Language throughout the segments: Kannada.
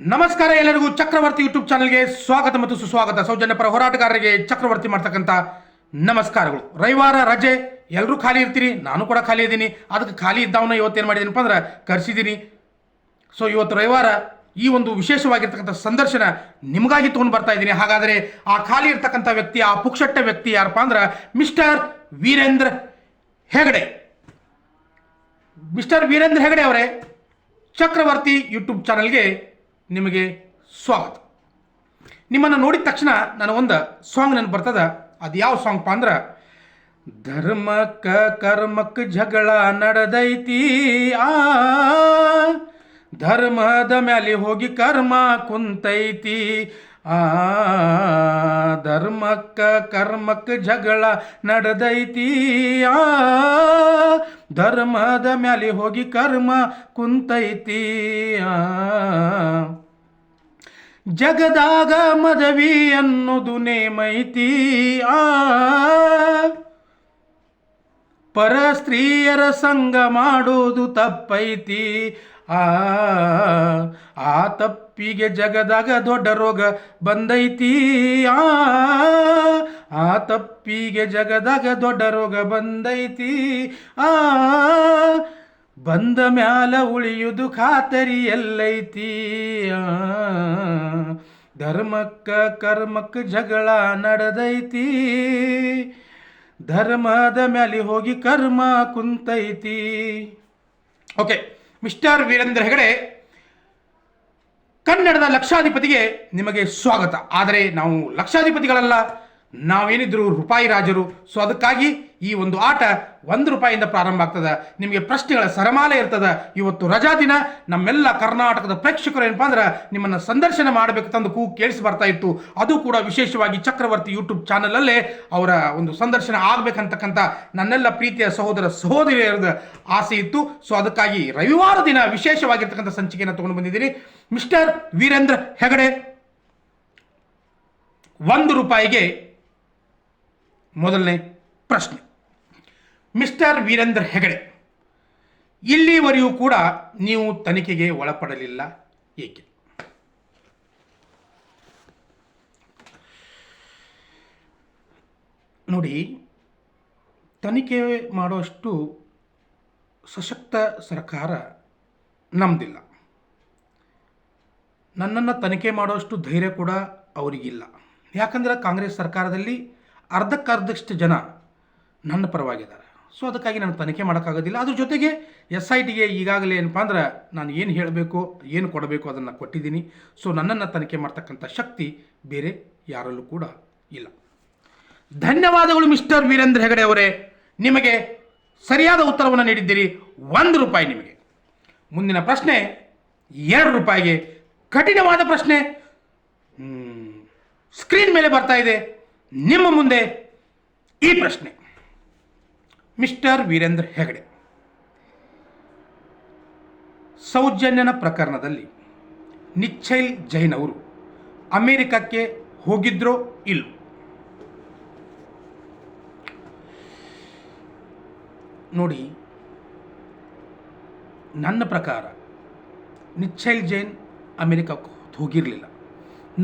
ನಮಸ್ಕಾರ ಎಲ್ಲರಿಗೂ ಚಕ್ರವರ್ತಿ ಯೂಟ್ಯೂಬ್ ಚಾನಲ್ಗೆ ಸ್ವಾಗತ ಮತ್ತು ಸುಸ್ವಾಗತ. ಸೌಜನ್ಯ ಪರ ಹೋರಾಟಗಾರರಿಗೆ ಚಕ್ರವರ್ತಿ ಮಾಡ್ತಕ್ಕಂಥ ನಮಸ್ಕಾರಗಳು. ರವಿವಾರ ರಜೆ ಎಲ್ಲರೂ ಖಾಲಿ ಇರ್ತೀರಿ, ನಾನು ಕೂಡ ಖಾಲಿ ಇದ್ದೀನಿ. ಅದಕ್ಕೆ ಖಾಲಿ ಇದ್ದವನ್ನ ಇವತ್ತೇನು ಮಾಡಿದ್ದೀನಪ್ಪ ಅಂದ್ರೆ ಕರೆಸಿದ್ದೀನಿ ಸೊ ಇವತ್ತು ರವಿವಾರ ಈ ಒಂದು ವಿಶೇಷವಾಗಿರ್ತಕ್ಕಂಥ ಸಂದರ್ಶನ ನಿಮಗಾಗಿ ತೊಗೊಂಡು ಬರ್ತಾ ಇದ್ದೀನಿ. ಹಾಗಾದರೆ ಆ ಖಾಲಿ ಇರ್ತಕ್ಕಂಥ ವ್ಯಕ್ತಿ, ಆ ಪುಕ್ಷಟ್ಟ ವ್ಯಕ್ತಿ ಯಾರಪ್ಪ ಅಂದ್ರೆ ಮಿಸ್ಟರ್ ವೀರೇಂದ್ರ ಹೆಗಡೆ. ಮಿಸ್ಟರ್ ವೀರೇಂದ್ರ ಹೆಗಡೆ ಅವರೇ, ಚಕ್ರವರ್ತಿ ಯೂಟ್ಯೂಬ್ ಚಾನಲ್ಗೆ ನಿಮಗೆ ಸ್ವಾಗತ. ನಿಮ್ಮನ್ನು ನೋಡಿದ ತಕ್ಷಣ ನಾನು ಒಂದು ಸಾಂಗ್ ನನಗೆ ಬರ್ತದ. ಅದು ಯಾವ ಸಾಂಗ್ಪ ಅಂದ್ರೆ, ಧರ್ಮಕ್ಕ ಕರ್ಮಕ್ಕ ಜಗಳ ನಡೆದೈತಿ, ಆ, ಧರ್ಮದ ಮ್ಯಾಲೆ ಹೋಗಿ ಕರ್ಮ ಕುಂತೈತಿ, ಆ ಧರ್ಮಕ್ಕ ಕರ್ಮಕ್ಕ ಜಗಳ ನಡೆದೈತಿ. ಆ, ಧರ್ಮದ ಮ್ಯಾಲೆ ಹೋಗಿ ಕರ್ಮ ಕುಂತೈತಿ. ಆ, ಜಗದಾಗ ಮದವಿ ಅನ್ನೋದು ನೇಮೈತಿ. ಆ, ಪರ ಸ್ತ್ರೀಯರ ಸಂಗ ಮಾಡೋದು ತಪ್ಪೈತಿ. ಆ ತಪ್ಪಿಗೆ ಜಗದಾಗ ದೊಡ್ಡ ರೋಗ ಬಂದೈತಿ. ಆ ತಪ್ಪಿಗೆ ಜಗದಾಗ ದೊಡ್ಡ ರೋಗ ಬಂದೈತಿ. ಆ, ಬಂದ ಮ್ಯಾಲ ಉಳಿಯುವುದು ಖಾತರಿ ಎಲ್ಲೈತಿ. ಧರ್ಮಕ್ಕ ಕರ್ಮಕ್ಕ ಜಗಳ ನಡೆದೈತಿ. ಧರ್ಮದ ಮ್ಯಾಲೆ ಹೋಗಿ ಕರ್ಮ ಕುಂತೈತಿ. ಓಕೆ, ಮಿಸ್ಟರ್ ವೀರೇಂದ್ರ ಹೆಗಡೆ ಕನ್ನಡದ ಲಕ್ಷಾಧಿಪತಿಗೆ ನಿಮಗೆ ಸ್ವಾಗತ. ಆದರೆ ನಾವು ಲಕ್ಷಾಧಿಪತಿಗಳಲ್ಲ. ನಾವೇನಿದ್ರು ರೂಪಾಯಿ ರಾಜರು. ಸೊ ಅದಕ್ಕಾಗಿ ಈ ಒಂದು ಆಟ ಒಂದು ರೂಪಾಯಿಂದ ಪ್ರಾರಂಭ ಆಗ್ತದೆ. ನಿಮಗೆ ಪ್ರಶ್ನೆಗಳ ಸರಮಾಲೆ ಇರ್ತದೆ. ಇವತ್ತು ರಜಾ ದಿನ. ನಮ್ಮೆಲ್ಲ ಕರ್ನಾಟಕದ ಪ್ರೇಕ್ಷಕರು ಏನಪ್ಪ ಅಂದ್ರೆ ನಿಮ್ಮನ್ನು ಸಂದರ್ಶನ ಮಾಡಬೇಕು ತಂದು ಕೂ ಕೇಳಿಸಿ ಬರ್ತಾ ಇತ್ತು. ಅದು ಕೂಡ ವಿಶೇಷವಾಗಿ ಚಕ್ರವರ್ತಿ ಯೂಟ್ಯೂಬ್ ಚಾನಲಲ್ಲೇ ಅವರ ಒಂದು ಸಂದರ್ಶನ ಆಗ್ಬೇಕಂತಕ್ಕಂಥ ನನ್ನೆಲ್ಲ ಪ್ರೀತಿಯ ಸಹೋದರ ಸಹೋದರಿಯರ ಆಸೆ ಇತ್ತು. ಸೊ ಅದಕ್ಕಾಗಿ ರವಿವಾರ ದಿನ ವಿಶೇಷವಾಗಿರ್ತಕ್ಕಂಥ ಸಂಚಿಕೆಯನ್ನು ತಗೊಂಡು ಬಂದಿದ್ದೀನಿ. ಮಿಸ್ಟರ್ ವೀರೇಂದ್ರ ಹೆಗಡೆ, ಒಂದು ರೂಪಾಯಿಗೆ ಮೊದಲನೇ ಪ್ರಶ್ನೆ. ಮಿಸ್ಟರ್ ವೀರೇಂದ್ರ ಹೆಗಡೆ ಇಲ್ಲಿವರೆಗೂ ಕೂಡ ನೀವು ತನಿಖೆಗೆ ಒಳಪಡಲಿಲ್ಲ ಏಕೆ? ನೋಡಿ, ತನಿಖೆ ಮಾಡುವಷ್ಟು ಸಶಕ್ತ ಸರ್ಕಾರ ನಮ್ಮದಿಲ್ಲ ನನ್ನನ್ನು ತನಿಖೆ ಮಾಡುವಷ್ಟು ಧೈರ್ಯ ಕೂಡ ಅವರಿಗಿಲ್ಲ. ಯಾಕಂದರೆ ಕಾಂಗ್ರೆಸ್ ಸರ್ಕಾರದಲ್ಲಿ ಅರ್ಧಕ್ಕರ್ಧಷ್ಟು ಜನ ನನ್ನ ಪರವಾಗಿದ್ದಾರೆ. ಸೊ ಅದಕ್ಕಾಗಿ ನಾನು ತನಿಖೆ ಮಾಡೋಕ್ಕಾಗೋದಿಲ್ಲ. ಅದ್ರ ಜೊತೆಗೆ ಎಸ್ ಐ ಟಿಗೆ ಈಗಾಗಲೇ ಏನಪ್ಪ ಅಂದ್ರೆ ನಾನು ಏನು ಹೇಳಬೇಕು, ಏನು ಕೊಡಬೇಕು ಅದನ್ನು ಕೊಟ್ಟಿದ್ದೀನಿ. ಸೊ ನನ್ನನ್ನು ತನಿಖೆ ಮಾಡ್ತಕ್ಕಂಥ ಶಕ್ತಿ ಬೇರೆ ಯಾರಲ್ಲೂ ಕೂಡ ಇಲ್ಲ. ಧನ್ಯವಾದಗಳು ಮಿಸ್ಟರ್ ವೀರೇಂದ್ರ ಹೆಗಡೆ ಅವರೇ. ನಿಮಗೆ ಸರಿಯಾದ ಉತ್ತರವನ್ನು ನೀಡಿದ್ದೀರಿ. ಒಂದು ರೂಪಾಯಿ ನಿಮಗೆ. ಮುಂದಿನ ಪ್ರಶ್ನೆ, ಎರಡು ರೂಪಾಯಿಗೆ ಕಠಿಣವಾದ ಪ್ರಶ್ನೆ. ಸ್ಕ್ರೀನ್ ಮೇಲೆ ಬರ್ತಾ ಇದೆ. ನಿಮ್ಮ ಮುಂದೆ ಈ ಪ್ರಶ್ನೆ. ಮಿಸ್ಟರ್ ವೀರೇಂದ್ರ ಹೆಗಡೆ, ಸೌಜನ್ಯನ ಪ್ರಕರಣದಲ್ಲಿ ನಿಚ್ಚೈಲ್ ಜೈನ್ ಅವರು ಅಮೇರಿಕಕ್ಕೆ ಹೋಗಿದ್ರೋ ಇಲ್ಲೋ? ನೋಡಿ, ನನ್ನ ಪ್ರಕಾರ ನಿಚ್ಚೈಲ್ ಜೈನ್ ಅಮೆರಿಕಕ್ಕೆ ಹೋಗಿರಲಿಲ್ಲ.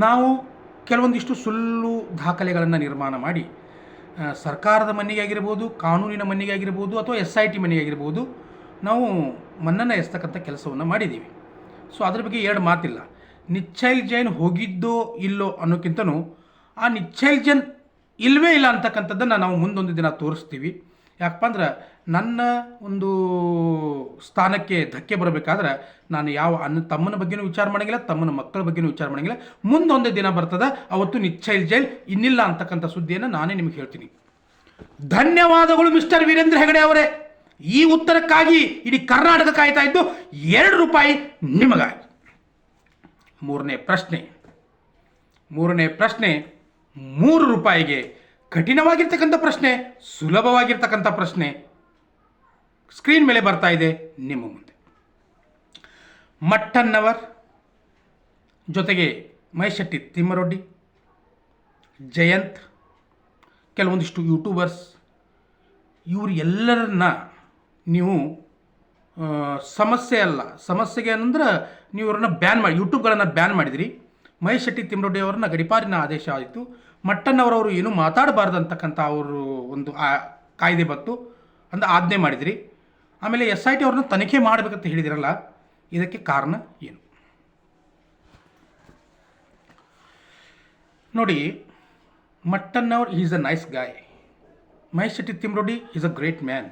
ನಾವು ಕೆಲವೊಂದಿಷ್ಟು ಸುಳ್ಳು ದಾಖಲೆಗಳನ್ನು ನಿರ್ಮಾಣ ಮಾಡಿ ಸರ್ಕಾರದ ಮನೆಗೆ ಆಗಿರ್ಬೋದು ಕಾನೂನಿನ ಮನೆಗೆ ಆಗಿರ್ಬೋದು ಅಥವಾ ಎಸ್ ಐ ಟಿ ಮನೆಗೆ ಆಗಿರ್ಬೋದು ನಾವು ಮನ್ನನ್ನು ಎಸ್ತಕ್ಕಂಥ ಕೆಲಸವನ್ನು ಮಾಡಿದ್ದೀವಿ. ಸೊ ಅದ್ರ ಬಗ್ಗೆ ಎರಡು ಮಾತಿಲ್ಲ. ನಿಚ್ಚೈಲ್ ಜೈನ್ ಹೋಗಿದ್ದೋ ಇಲ್ಲೋ ಅನ್ನೋಕ್ಕಿಂತನೂ ಆ ನಿಚ್ಚೈಲ್ ಜೈನ್ ಇಲ್ಲವೇ ಇಲ್ಲ ಅಂತಕ್ಕಂಥದ್ದನ್ನು ನಾವು ಮುಂದೊಂದು ದಿನ ತೋರಿಸ್ತೀವಿ. ಯಾಕಪ್ಪ ಅಂದ್ರೆ ನನ್ನ ಒಂದು ಸ್ಥಾನಕ್ಕೆ ಧಕ್ಕೆ ಬರಬೇಕಾದ್ರೆ ನಾನು ಯಾವ ಅನ್ನ ತಮ್ಮನ ಬಗ್ಗೆನೂ ವಿಚಾರ ಮಾಡಂಗಿಲ್ಲ, ತಮ್ಮನ ಮಕ್ಕಳ ಬಗ್ಗೆನೂ ವಿಚಾರ ಮಾಡಂಗಿಲ್ಲ. ಮುಂದೊಂದೇ ದಿನ ಬರ್ತದ, ಅವತ್ತು ನಿಚ್ಚೈಲ್ ಜೈಲ್, ಇನ್ನಿಲ್ಲ ಅಂತಕ್ಕಂಥ ಸುದ್ದಿಯನ್ನು ನಾನೇ ನಿಮಗೆ ಹೇಳ್ತೀನಿ. ಧನ್ಯವಾದಗಳು ಮಿಸ್ಟರ್ ವೀರೇಂದ್ರ ಹೆಗಡೆ ಅವರೇ. ಈ ಉತ್ತರಕ್ಕಾಗಿ ಇಡೀ ಕರ್ನಾಟಕ ಕಾಯ್ತಾ ಇದ್ದು ಎರಡು ರೂಪಾಯಿ ನಿಮಗಾಗಿ. ಮೂರನೇ ಪ್ರಶ್ನೆ. ಮೂರನೇ ಪ್ರಶ್ನೆ, ಮೂರು ರೂಪಾಯಿಗೆ ಕಠಿಣವಾಗಿರ್ತಕ್ಕಂಥ ಪ್ರಶ್ನೆ, ಸುಲಭವಾಗಿರ್ತಕ್ಕಂಥ ಪ್ರಶ್ನೆ. ಸ್ಕ್ರೀನ್ ಮೇಲೆ ಬರ್ತಾ ಇದೆ ನಿಮ್ಮ ಮುಂದೆ. ಮಟ್ಟನ್ನವರ್ ಜೊತೆಗೆ ಮಹೇಶೆಟ್ಟಿ ತಿಮ್ಮರೊಡ್ಡಿ, ಜಯಂತ್, ಕೆಲವೊಂದಿಷ್ಟು ಯೂಟ್ಯೂಬರ್ಸ್ ಇವರು ಎಲ್ಲರನ್ನ ನೀವು ಸಮಸ್ಯೆ ಅಲ್ಲ. ಸಮಸ್ಯೆಗೆ ಏನಂದ್ರೆ ನೀವು ಇವ್ರನ್ನ ಬ್ಯಾನ್ ಮಾಡಿ ಯೂಟ್ಯೂಬ್ಗಳನ್ನು ಬ್ಯಾನ್ ಮಾಡಿದಿರಿ. ಮಹೇಶ್ ಶೆಟ್ಟಿ ತಿಮ್ಮರೊಡ್ಡಿ ಅವರನ್ನ ಗಡಿಪಾರಿನ ಆದೇಶ ಆಯಿತು. ಮಟ್ಟಣ್ಣವರವರು ಏನು ಮಾತಾಡಬಾರ್ದು ಅಂತಕ್ಕಂಥ ಅವರು ಒಂದು ಆ- ಕಾಯ್ದೆ ಬಂತು. ಅಂದ ಆಜ್ಞೆ ಮಾಡಿದಿರಿ. ಆಮೇಲೆ ಎಸ್ ಐ ಟಿ ಅವ್ರನ್ನ ತನಿಖೆ ಮಾಡಬೇಕಂತ ಹೇಳಿದಿರಲ್ಲ, ಇದಕ್ಕೆ ಕಾರಣ ಏನು? ನೋಡಿ Mattannavar is a nice guy Mahesh Shetty Timarodi is a great man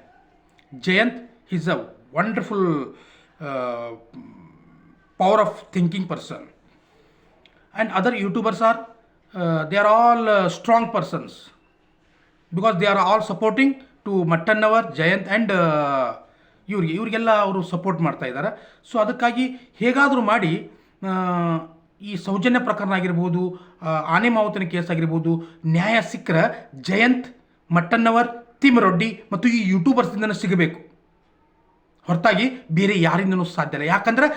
Jayant is a wonderful power of thinking person and other YouTubers are they are all strong persons because they are all supporting to Mattannavar Jayant and ಇವ್ರಿಗೆ, ಇವರಿಗೆಲ್ಲ ಅವರು ಸಪೋರ್ಟ್ ಮಾಡ್ತಾ ಇದ್ದಾರೆ. ಸೊ ಅದಕ್ಕಾಗಿ ಹೇಗಾದರೂ ಮಾಡಿ ಈ ಸೌಜನ್ಯ ಪ್ರಕರಣ ಆಗಿರ್ಬೋದು ಆನೆ ಮಾವುತನ ಕೇಸ್ ಆಗಿರ್ಬೋದು, ನ್ಯಾಯ ಸಿಕ್ಕರ ಜಯಂತ್ ಮಟ್ಟನ್ನವರ್ ತಿಮ್ಮರೊಡ್ಡಿ ಮತ್ತು ಈ ಯೂಟ್ಯೂಬರ್ಸಿಂದನೂ ಸಿಗಬೇಕು. ಹೊರತಾಗಿ ಬೇರೆ ಯಾರಿಂದನೂ ಸಾಧ್ಯ ಇಲ್ಲ. ಯಾಕಂದ್ರೆ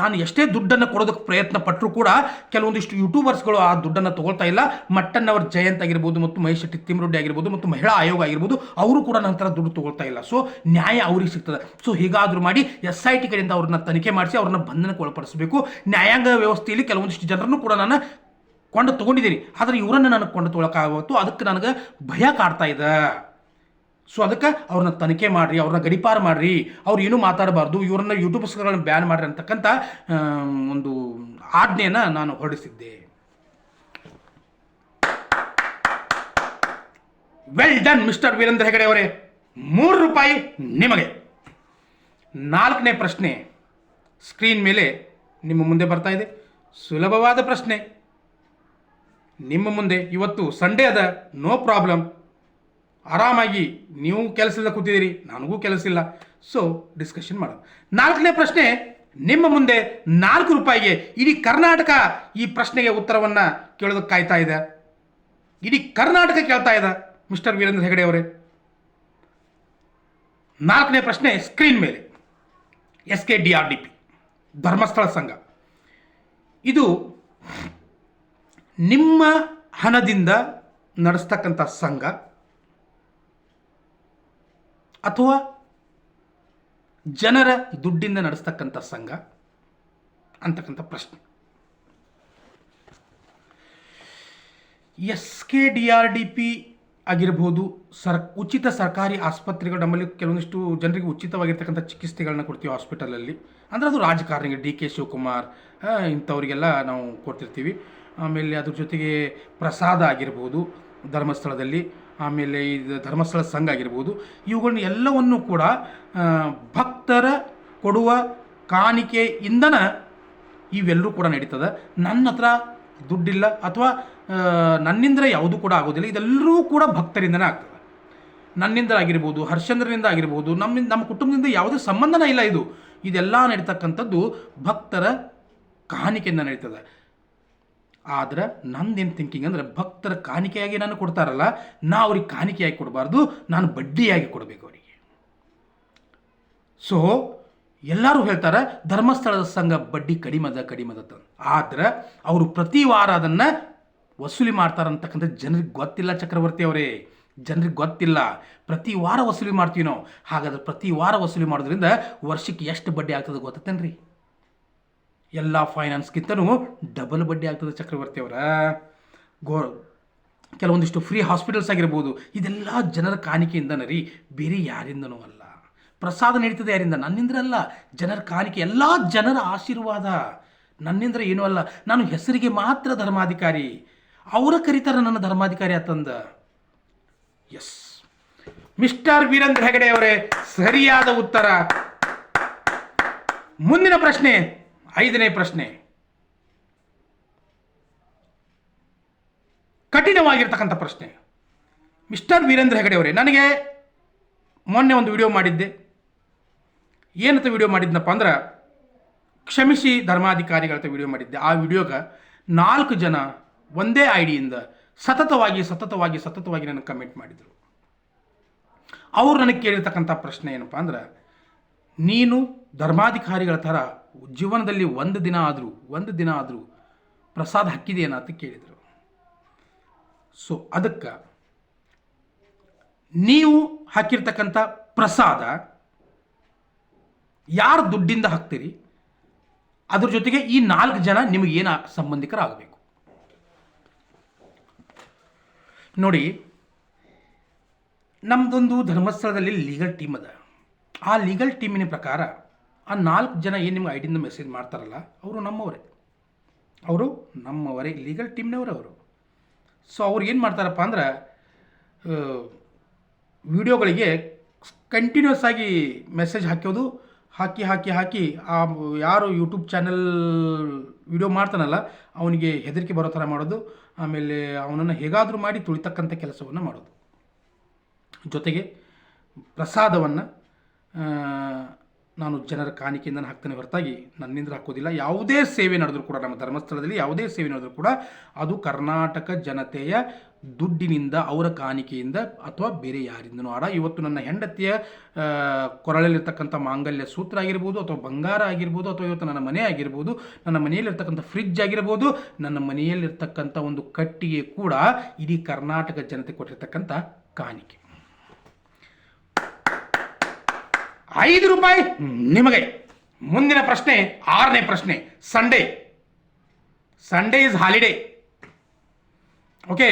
ನಾನು ಎಷ್ಟೇ ದುಡ್ಡನ್ನು ಕೊಡೋದಕ್ಕೆ ಪ್ರಯತ್ನ ಪಟ್ಟರೂ ಕೂಡ ಕೆಲವೊಂದಿಷ್ಟು ಯೂಟ್ಯೂಬರ್ಸ್ಗಳು ಆ ದುಡ್ಡನ್ನು ತಗೊಳ್ತಾ ಇಲ್ಲ. ಮಟ್ಟನ್ನವರ್ ಜಯಂತ್ ಆಗಿರ್ಬೋದು ಮತ್ತು ಮಹೇಶ್ ಶೆಟ್ಟಿ ತಿಮ್ರೊಡ್ಡಿ ಆಗಿರ್ಬೋದು ಮತ್ತು ಮಹಿಳಾ ಆಯೋಗ ಆಗಿರ್ಬೋದು, ಅವರು ಕೂಡ ನಂತರ ದುಡ್ಡು ತಗೊಳ್ತಾ ಇಲ್ಲ. ಸೊ ನ್ಯಾಯ ಅವ್ರಿಗೆ ಸಿಗ್ತದೆ. ಸೊ ಹೀಗಾದರೂ ಮಾಡಿ ಎಸ್ ಐ ಟಿ ಕಡೆಯಿಂದ ಅವ್ರನ್ನ ತನಿಖೆ ಮಾಡಿಸಿ ಅವ್ರನ್ನ ಬಂಧನಕ್ಕೆ ಒಳಪಡಿಸಬೇಕು. ನ್ಯಾಯಾಂಗ ವ್ಯವಸ್ಥೆಯಲ್ಲಿ ಕೆಲವೊಂದಿಷ್ಟು ಜನರನ್ನು ಕೂಡ ನಾನು ಕೊಂಡು ತೊಗೊಂಡಿದ್ದೀನಿ. ಆದರೆ ಇವರನ್ನು ನನಗೆ ಕೊಂಡು ತೊಗೊಳಕ್ಕಾಗತ್ತು ಅದಕ್ಕೆ ನನಗೆ ಭಯ ಕಾಡ್ತಾ ಇದೆ. ಸೊ ಅದಕ್ಕೆ ಅವ್ರನ್ನ ತನಿಖೆ ಮಾಡಿರಿ, ಅವ್ರನ್ನ ಗಡಿಪಾರ ಮಾಡಿರಿ. ಅವ್ರು ಏನೂ ಮಾತಾಡಬಾರ್ದು. ಇವ್ರನ್ನ ಯೂಟ್ಯೂಬರ್ಸ್ಗಳನ್ನ ಬ್ಯಾನ್ ಮಾಡಿರಿ ಅಂತಕ್ಕಂಥ ಒಂದು ಆಜ್ಞೆಯನ್ನು ನಾನು ಹೊರಡಿಸಿದ್ದೆ. Well done mister Virendra Hegde ಅವರೇ. ಮೂರು ರೂಪಾಯಿ ನಿಮಗೆ. ನಾಲ್ಕನೇ ಪ್ರಶ್ನೆ. ಸ್ಕ್ರೀನ್ ಮೇಲೆ ನಿಮ್ಮ ಮುಂದೆ ಬರ್ತಾ ಇದೆ. ಸುಲಭವಾದ ಪ್ರಶ್ನೆ. ನಿಮ್ಮ ಮುಂದೆ ಇವತ್ತು ಸಂಡೇ ಅದ ನೋ ಪ್ರಾಬ್ಲಮ್ ಆರಾಮಾಗಿ ನೀವು ಕೆಲಸದ ಕೂತಿದ್ದೀರಿ, ನನಗೂ ಕೆಲಸ ಇಲ್ಲ. ಸೊ ಡಿಸ್ಕಷನ್ ಮಾಡೋಣ. ನಾಲ್ಕನೇ ಪ್ರಶ್ನೆ, ನಿಮ್ಮ ಮುಂದೆ ನಾಲ್ಕು ರೂಪಾಯಿಗೆ ಇಡೀ ಕರ್ನಾಟಕ ಈ ಪ್ರಶ್ನೆಗೆ ಉತ್ತರವನ್ನು ಕೇಳೋದಕ್ಕೆ ಕಾಯ್ತಾ ಇದೆ ಇಡೀ ಕರ್ನಾಟಕ ಕೇಳ್ತಾ ಇದೆ ಮಿಸ್ಟರ್ ವೀರೇಂದ್ರ ಹೆಗಡೆ ಅವರೇ? ನಾಲ್ಕನೇ ಪ್ರಶ್ನೆ ಸ್ಕ್ರೀನ್ ಮೇಲೆ. S K D R D P, Dharmasthala ಸಂಘ. ಇದು ನಿಮ್ಮ ಹಣದಿಂದ ನಡೆಸ್ತಕ್ಕಂಥ ಸಂಘ. ಅಥವಾ ಜನರ ದುಡ್ಡಿಂದ ನಡೆಸ್ತಕ್ಕಂಥ ಸಂಘ ಅಂತಕ್ಕಂಥ ಪ್ರಶ್ನೆ. S K D R D P ಆಗಿರ್ಬೋದು ಸರ್, ಉಚಿತ ಸರ್ಕಾರಿ ಆಸ್ಪತ್ರೆಗಳು ನಮ್ಮಲ್ಲಿ ಕೆಲವೊಂದಿಷ್ಟು ಜನರಿಗೆ ಉಚಿತವಾಗಿರ್ತಕ್ಕಂಥ ಚಿಕಿತ್ಸೆಗಳನ್ನ ಕೊಡ್ತೀವಿ ಹಾಸ್ಪಿಟಲಲ್ಲಿ. ಅಂದರೆ ಅದು ರಾಜಕಾರಣಿ ಡಿ ಕೆ ಶಿವಕುಮಾರ್ ಇಂಥವರಿಗೆಲ್ಲ ನಾವು ಕೊಡ್ತಿರ್ತೀವಿ. ಆಮೇಲೆ ಅದ್ರ ಜೊತೆಗೆ ಪ್ರಸಾದ ಆಗಿರ್ಬೋದು ಧರ್ಮಸ್ಥಳದಲ್ಲಿ. ಆಮೇಲೆ ಇದು ಧರ್ಮಸ್ಥಳ ಸಂಘ ಆಗಿರ್ಬೋದು ಇವುಗಳನ್ನ ಎಲ್ಲವನ್ನು ಕೂಡ ಭಕ್ತರ ಕೊಡುವ ಕಾಣಿಕೆಯಿಂದನ ಇವೆಲ್ಲರೂ ಕೂಡ ನಡೀತದೆ. ನನ್ನ ಹತ್ರ ದುಡ್ಡಿಲ್ಲ ಅಥವಾ ನನ್ನಿಂದ ಯಾವುದು ಕೂಡ ಆಗೋದಿಲ್ಲ. ಇದೆಲ್ಲರೂ ಕೂಡ ಭಕ್ತರಿಂದನೇ ಆಗ್ತದೆ. ನನ್ನಿಂದ ಆಗಿರ್ಬೋದು, ಹರ್ಷಂದ್ರನಿಂದ ಆಗಿರ್ಬೋದು, ನಮ್ಮ ನಮ್ಮ ಕುಟುಂಬದಿಂದ ಯಾವುದೇ ಸಂಬಂಧನೇ ಇಲ್ಲ ಇದು. ಇದೆಲ್ಲ ನಡೀತಕ್ಕಂಥದ್ದು ಭಕ್ತರ ಕಾಣಿಕೆಯಿಂದ ನಡೀತದೆ. ಆದ್ರೆ ನಂದೇನು ಥಿಂಕಿಂಗ್ ಅಂದ್ರೆ ಭಕ್ತರ ಕಾಣಿಕೆಯಾಗಿ ನಾನು ಕೊಡ್ತಾರಲ್ಲ, ನಾ ಅವ್ರಿಗೆ ಕಾಣಿಕೆಯಾಗಿ ಕೊಡಬಾರ್ದು, ನಾನು ಬಡ್ಡಿಯಾಗಿ ಕೊಡಬೇಕು ಅವರಿಗೆ. ಸೊ ಎಲ್ಲರೂ ಹೇಳ್ತಾರೆ, ಧರ್ಮಸ್ಥಳದ ಸಂಘ ಬಡ್ಡಿ ಕಡಿಮದ ಕಡಿಮದ ಆದ್ರೆ ಅವರು ಪ್ರತಿ ವಾರ ಅದನ್ನು ವಸೂಲಿ ಮಾಡ್ತಾರಂತಕ್ಕಂಥ ಜನರಿಗೆ ಗೊತ್ತಿಲ್ಲ ಚಕ್ರವರ್ತಿ ಅವರೇ. ಜನರಿಗೆ ಗೊತ್ತಿಲ್ಲ. ಪ್ರತಿ ವಾರ ವಸೂಲಿ ಮಾಡ್ತೀವಿ ನಾವು. ಹಾಗಾದ್ರೆ ಪ್ರತಿ ವಾರ ವಸೂಲಿ ಮಾಡೋದ್ರಿಂದ ವರ್ಷಕ್ಕೆ ಎಷ್ಟು ಬಡ್ಡಿ ಆಗ್ತದೆ ಗೊತ್ತೇನ್ರಿ ಎಲ್ಲ ಫೈನಾನ್ಸ್ಗಿಂತನೂ ಡಬಲ್ ಬಡ್ಡಿ ಆಗ್ತದೆ ಚಕ್ರವರ್ತಿ ಅವರ ಗೋ, ಕೆಲವೊಂದಿಷ್ಟು ಫ್ರೀ ಹಾಸ್ಪಿಟಲ್ಸ್ ಆಗಿರ್ಬೋದು, ಇದೆಲ್ಲ ಜನರ ಕಾಣಿಕೆಯಿಂದ ರೀ ಬೇರೆ ಯಾರಿಂದನೂ ಅಲ್ಲ. ಪ್ರಸಾದ ನಡೀತದೆ ಯಾರಿಂದ? ನನ್ನಿಂದ ಅಲ್ಲ. ಜನರ ಕಾಣಿಕೆ, ಎಲ್ಲ ಜನರ ಆಶೀರ್ವಾದ. ನನ್ನಿಂದ ಏನೂ ಅಲ್ಲ. ನಾನು ಹೆಸರಿಗೆ ಮಾತ್ರ ಧರ್ಮಾಧಿಕಾರಿ. ಅವರ ಕರೀತಾರೆ ನನ್ನ ಧರ್ಮಾಧಿಕಾರಿ ಆತಂದ. ಎಸ್. ಮಿಸ್ಟರ್ ವೀರೇಂದ್ರ ಹೆಗಡೆ ಅವರೇ, ಸರಿಯಾದ ಉತ್ತರ. ಮುಂದಿನ ಪ್ರಶ್ನೆ. ಐದನೇ ಪ್ರಶ್ನೆ. ಕಠಿಣವಾಗಿರ್ತಕ್ಕಂಥ ಪ್ರಶ್ನೆ. ಮಿಸ್ಟರ್ ವೀರೇಂದ್ರ ಹೆಗಡೆ ಅವರೇ, ನನಗೆ ಮೊನ್ನೆ ಒಂದು ವಿಡಿಯೋ ಮಾಡಿದ್ದೆ. ಏನಂತ ವಿಡಿಯೋ ಮಾಡಿದ್ನಪ್ಪ ಅಂದ್ರೆ, ಕ್ಷಮಿಸಿ ಧರ್ಮಾಧಿಕಾರಿಗಳಂತ ವಿಡಿಯೋ ಮಾಡಿದ್ದೆ. ಆ ವಿಡಿಯೋಗೆ ನಾಲ್ಕು ಜನ ಒಂದೇ ಐ ಡಿಯಿಂದ ಸತತವಾಗಿ ಸತತವಾಗಿ ಸತತವಾಗಿ ನನಗೆ ಕಮೆಂಟ್ ಮಾಡಿದರು. ಅವರು ನನಗೆ ಕೇಳಿರ್ತಕ್ಕಂಥ ಪ್ರಶ್ನೆ ಏನಪ್ಪ ಅಂದ್ರೆ, ನೀನು ಧರ್ಮಾಧಿಕಾರಿಗಳ ಥರ ಜೀವನದಲ್ಲಿ ಒಂದು ದಿನ ಆದರೂ, ಒಂದು ದಿನ ಆದರೂ ಪ್ರಸಾದ ಹಕ್ಕಿದೆಯೇನ ಅಂತ ಕೇಳಿದರು. ಸೊ ಅದಕ್ಕೆ ನೀವು ಹಾಕಿರ್ತಕ್ಕಂಥ ಪ್ರಸಾದ ಯಾರು ದುಡ್ಡಿಂದ ಹಾಕ್ತೀರಿ? ಅದ್ರ ಜೊತೆಗೆ ಈ ನಾಲ್ಕು ಜನ ನಿಮಗೆ ಏನು ಸಂಬಂಧಿಕರಾಗಬೇಕು. ನೋಡಿ ನಮ್ಮದೊಂದು ಧರ್ಮಸ್ಥಳದಲ್ಲಿ ಲೀಗಲ್ ಟೀಮ್ ಅದ. ಆ ಲೀಗಲ್ ಟೀಮಿನ ಪ್ರಕಾರ ಆ ನಾಲ್ಕು ಜನ ಏನು ನಿಮ್ಗೆ ಐಡಿಯಿಂದ ಮೆಸೇಜ್ ಮಾಡ್ತಾರಲ್ಲ, ಅವರು ನಮ್ಮವರೇ. ಅವರು ನಮ್ಮವರೇ ಲೀಗಲ್ ಟೀಮ್ನವರೇ ಅವರು. ಸೊ ಅವ್ರು ಏನು ಮಾಡ್ತಾರಪ್ಪ ಅಂದ್ರೆ ವಿಡಿಯೋಗಳಿಗೆ ಕಂಟಿನ್ಯೂಸ್ ಆಗಿ ಮೆಸೇಜ್ ಹಾಕೋದು ಹಾಕಿ ಹಾಕಿ ಹಾಕಿ, ಆ, ಯಾರು ಯೂಟ್ಯೂಬ್ ಚಾನಲ್ ವಿಡಿಯೋ ಮಾಡ್ತಾನಲ್ಲ, ಅವನಿಗೆ ಹೆದರಿಕೆ ಬರೋ ಥರ ಮಾಡೋದು, ಆಮೇಲೆ ಅವನನ್ನು ಹೇಗಾದರೂ ಮಾಡಿ ತುಳಿತಕ್ಕಂಥ ಕೆಲಸವನ್ನು ಮಾಡೋದು. ಜೊತೆಗೆ ಪ್ರಸಾದವನ್ನು ನಾನು ಜನರ ಕಾಣಿಕೆಯಿಂದ ಹಾಕ್ತೇನೆ ಹೊರತಾಗಿ ನನ್ನಿಂದ ಹಾಕೋದಿಲ್ಲ. ಯಾವುದೇ ಸೇವೆ ನಡೆದರೂ ಕೂಡ, ನಮ್ಮ ಧರ್ಮಸ್ಥಳದಲ್ಲಿ ಯಾವುದೇ ಸೇವೆ ನಡೆದರೂ ಕೂಡ ಅದು ಕರ್ನಾಟಕ ಜನತೆಯ ದುಡ್ಡಿನಿಂದ, ಅವರ ಕಾಣಿಕೆಯಿಂದ ಅಥವಾ ಬೇರೆ ಯಾರಿಂದನೂ ಆಡ ಇವತ್ತು ನನ್ನ ಹೆಂಡತಿಯ ಕೊರಳಲ್ಲಿರ್ತಕ್ಕಂಥ ಮಾಂಗಲ್ಯ ಸೂತ್ರ ಆಗಿರ್ಬೋದು ಅಥವಾ ಬಂಗಾರ ಆಗಿರ್ಬೋದು ಅಥವಾ ಇವತ್ತು ನನ್ನ ಮನೆ ಆಗಿರ್ಬೋದು, ನನ್ನ ಮನೆಯಲ್ಲಿರ್ತಕ್ಕಂಥ ಫ್ರಿಡ್ಜ್ ಆಗಿರ್ಬೋದು, ನನ್ನ ಮನೆಯಲ್ಲಿರ್ತಕ್ಕಂಥ ಒಂದು ಕಟ್ಟಿಗೆ ಕೂಡ ಇಡೀ ಕರ್ನಾಟಕ ಜನತೆ ಕೊಟ್ಟಿರ್ತಕ್ಕಂಥ ಕಾಣಿಕೆ. ಐದು ರೂಪಾಯಿ ನಿಮಗೆ. ಮುಂದಿನ ಪ್ರಶ್ನೆ, ಆರನೇ ಪ್ರಶ್ನೆ Sunday Sunday is holiday okay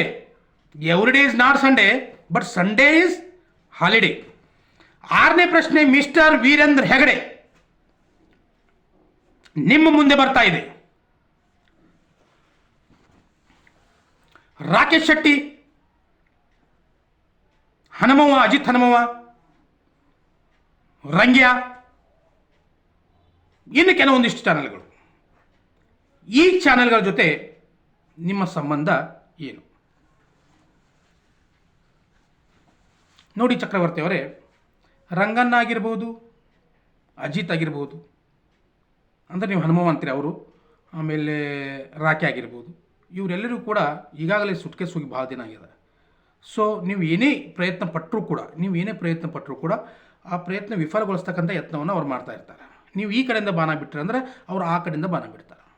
every day is not Sunday but Sunday is holiday ಆರನೇ ಪ್ರಶ್ನೆ ಮಿಸ್ಟರ್ ವೀರೇಂದ್ರ ಹೆಗಡೆ ನಿಮ್ಮ ಮುಂದೆ ಬರ್ತಾ ಇದೆ. ರಾಕೇಶ್ ಶೆಟ್ಟಿ, ಹನುಮವ್ವ, ಅಜಿತ್ ಹನುಮವ್ವ ರಂಗ್ಯ. ಇನ್ನು ಕೆಲವೊಂದಿಷ್ಟು ಚಾನೆಲ್ಗಳು ಈ ಚಾನೆಲ್ಗಳ ಜೊತೆ ನಿಮ್ಮ ಸಂಬಂಧ ಏನು? ನೋಡಿ ಚಕ್ರವರ್ತಿ ಅವರೇ ರಂಗಣ್ಣ ಆಗಿರ್ಬೋದು, ಅಜಿತ್ ಆಗಿರ್ಬೋದು, ಅಂದರೆ ನೀವು ಹನುಮವ ಅಂತೀರಿ ಅವರು, ಆಮೇಲೆ ರಾಖಿ ಆಗಿರ್ಬೋದು, ಇವರೆಲ್ಲರೂ ಕೂಡ ಈಗಾಗಲೇ ಸುಟ್ಕೇಸ್ ಸುಗಿ ಭಾಳ ದಿನ ಆಗಿದೆ. ಸೊ ನೀವು ಏನೇ ಪ್ರಯತ್ನ ಪಟ್ಟರೂ ಕೂಡ, ನೀವು ಏನೇ ಪ್ರಯತ್ನ ಪಟ್ಟರೂ ಕೂಡ, ಆ ಪ್ರಯತ್ನ ವಿಫಲಗೊಳಿಸ್ತಕ್ಕಂಥ ಯತ್ನವನ್ನು ಅವ್ರು ಮಾಡ್ತಾ ಇರ್ತಾರೆ. ನೀವು ಈ ಕಡೆಯಿಂದ ಬಾಣ ಬಿಟ್ಟರೆ ಅಂದರೆ ಅವ್ರು ಆ ಕಡೆಯಿಂದ ಬಾಣ ಬಿಡ್ತಾರೆ.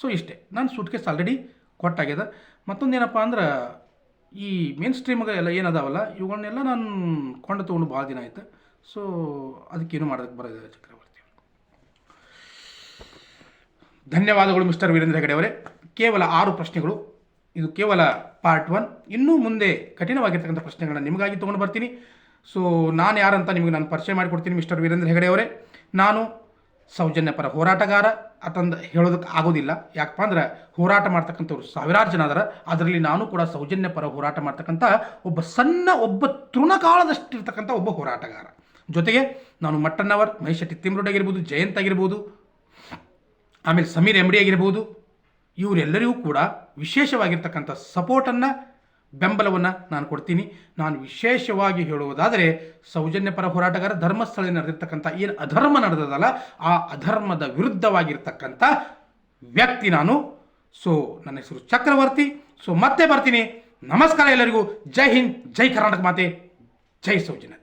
ಸೊ ಇಷ್ಟೇ. ನಾನು ಸುಟ್ಕೇಸ್ ಆಲ್ರೆಡಿ ಕೊಟ್ಟಾಗ್ಯದ ಮತ್ತೊಂದೇನಪ್ಪ ಅಂದ್ರೆ, ಈ ಮೇನ್ ಸ್ಟ್ರೀಮ್ಗೆ ಎಲ್ಲ ಏನದಾವಲ್ಲ ಇವುಗಳನ್ನೆಲ್ಲ ನಾನು ಕೊಂಡು ತೊಗೊಂಡು ಭಾಳ ದಿನ ಆಯ್ತು. ಸೊ ಅದಕ್ಕೇನು ಮಾಡೋದಕ್ಕೆ ಬರೋದಿಲ್ಲ ಚಕ್ರವರ್ತಿ. ಧನ್ಯವಾದಗಳು ಮಿಸ್ಟರ್ ವೀರೇಂದ್ರ ಹೆಗಡೆ ಅವರೇ. ಕೇವಲ ಆರು ಪ್ರಶ್ನೆಗಳು. ಇದು ಕೇವಲ ಪಾರ್ಟ್ ಒನ್ ಇನ್ನೂ ಮುಂದೆ ಕಠಿಣವಾಗಿರ್ತಕ್ಕಂಥ ಪ್ರಶ್ನೆಗಳನ್ನ ನಿಮಗಾಗಿ ತೊಗೊಂಡು ಬರ್ತೀನಿ. ಸೊ ನಾನು ಯಾರಂತ ನಿಮಗೆ ನಾನು ಪರಿಚಯ ಮಾಡಿಕೊಡ್ತೀನಿ ಮಿಸ್ಟರ್ ವೀರೇಂದ್ರ ಹೆಗಡೆ ಅವರೇ. ನಾನು ಸೌಜನ್ಯ ಪರ ಹೋರಾಟಗಾರ. ಅತಂದ ಹೇಳೋದಕ್ಕೆ ಆಗೋದಿಲ್ಲ. ಯಾಕಪ್ಪ ಅಂದ್ರೆ ಹೋರಾಟ ಮಾಡ್ತಕ್ಕಂಥವ್ರು ಸಾವಿರಾರು ಜನ ಅದರ. ಅದರಲ್ಲಿ ನಾನು ಕೂಡ ಸೌಜನ್ಯ ಪರ ಹೋರಾಟ ಮಾಡ್ತಕ್ಕಂಥ ಒಬ್ಬ ಸಣ್ಣ, ಒಬ್ಬ ತೃಣಕಾಲದಷ್ಟಿರ್ತಕ್ಕಂಥ ಒಬ್ಬ ಹೋರಾಟಗಾರ. ಜೊತೆಗೆ ನಾನು ಮಟ್ಟಣ್ಣವರ್ ಮಹೇಶ್ ಶೆಟ್ಟಿ ತಿಮ್ರೋಡ್ ಆಗಿರ್ಬೋದು, ಜಯಂತ್ ಆಗಿರ್ಬೋದು, ಆಮೇಲೆ ಸಮೀರ್ ಎಂ ಡಿ ಆಗಿರ್ಬೋದು ಇವರೆಲ್ಲರಿಗೂ ಕೂಡ ವಿಶೇಷವಾಗಿರ್ತಕ್ಕಂಥ ಸಪೋರ್ಟನ್ನು ಬೆಂಬಲವನ್ನು ನಾನು ಕೊಡ್ತೀನಿ. ನಾನು ವಿಶೇಷವಾಗಿ ಹೇಳುವುದಾದರೆ, ಸೌಜನ್ಯ ಪರ ಹೋರಾಟಗಾರ ಧರ್ಮಸ್ಥಳದಲ್ಲಿ ನಡೆದಿರ್ತಕ್ಕಂಥ ಏನು ಅಧರ್ಮ ನಡೆದದಲ್ಲ, ಆ ಅಧರ್ಮದ ವಿರುದ್ಧವಾಗಿರ್ತಕ್ಕಂಥ ವ್ಯಕ್ತಿ ನಾನು. ಸೊ ನನ್ನ ಹೆಸರು ಚಕ್ರವರ್ತಿ. ಸೊ ಮತ್ತೆ ಬರ್ತೀನಿ. ನಮಸ್ಕಾರ ಎಲ್ಲರಿಗೂ. ಜೈ ಹಿಂದ್, ಜೈ ಕರ್ನಾಟಕ ಮಾತೆ. ಜೈ ಸೌಜನ್ಯ